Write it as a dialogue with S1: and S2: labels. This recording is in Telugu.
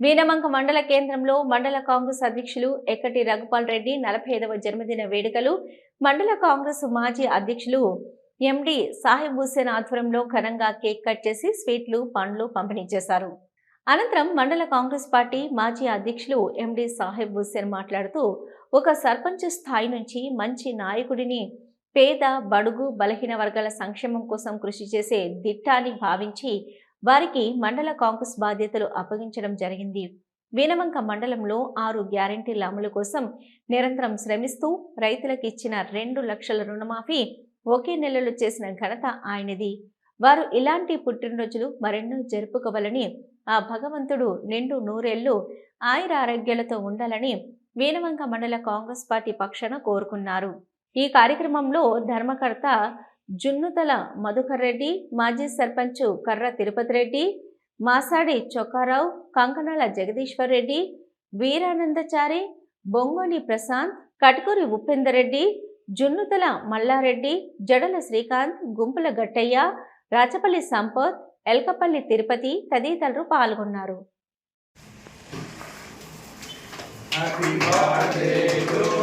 S1: వీనమంక మండల కేంద్రంలో మండల కాంగ్రెస్ అధ్యక్షులు ఎక్కటి రఘుపాల్ రెడ్డి నలభై ఐదవ జన్మదిన వేడుకలు మండల కాంగ్రెస్ మాజీ అధ్యక్షులు ఎండి సాహిబ్ హుస్సేన్ ఆధ్వర్యంలో ఘనంగా కేక్ కట్ చేసి స్వీట్లు పండ్లు పంపిణీ చేశారు. అనంతరం మండల కాంగ్రెస్ పార్టీ మాజీ అధ్యక్షులు ఎండి సాహిబ్ హుస్సేన్ మాట్లాడుతూ ఒక సర్పంచ్ స్థాయి నుంచి మంచి నాయకుడిని పేద బడుగు బలహీన వర్గాల సంక్షేమం కోసం కృషి చేసే దిట్టాని భావించి వారికి మండల కాంగ్రెస్ బాధ్యతలు అప్పగించడం జరిగింది. వీనవంక మండలంలో ఆరు గ్యారంటీల అమలు కోసం నిరంతరం శ్రమిస్తూ రైతులకు ఇచ్చిన రెండు లక్షల రుణమాఫీ ఒకే నెలలో చేసిన ఘనత ఆయనది. వారు ఇలాంటి పుట్టినరోజులు మరెన్నో జరుపుకోవాలని ఆ భగవంతుడు నిండు నూరేళ్ళు ఆయుర ఆరోగ్యాలతో ఉండాలని వీనవంక మండల కాంగ్రెస్ పార్టీ పక్షాన కోరుకున్నారు. ఈ కార్యక్రమంలో ధర్మకర్త జున్నుతల మధుకర్ రెడ్డి మాజీ సర్పంచ్ కర్ర తిరుపతి రెడ్డి మాసాడి చొక్కారావు కంకణాల జగదీశ్వర్ రెడ్డి వీరానందచారి బొంగోని ప్రశాంత్ కటుకూరి ఉపేందర్ రెడ్డి జున్నుతల మల్లారెడ్డి జడల శ్రీకాంత్ గుంపుల గట్టయ్య రాచపల్లి సంపత్ ఎల్కపల్లి తిరుపతి తదితరులు పాల్గొన్నారు.
S2: Happy birthday to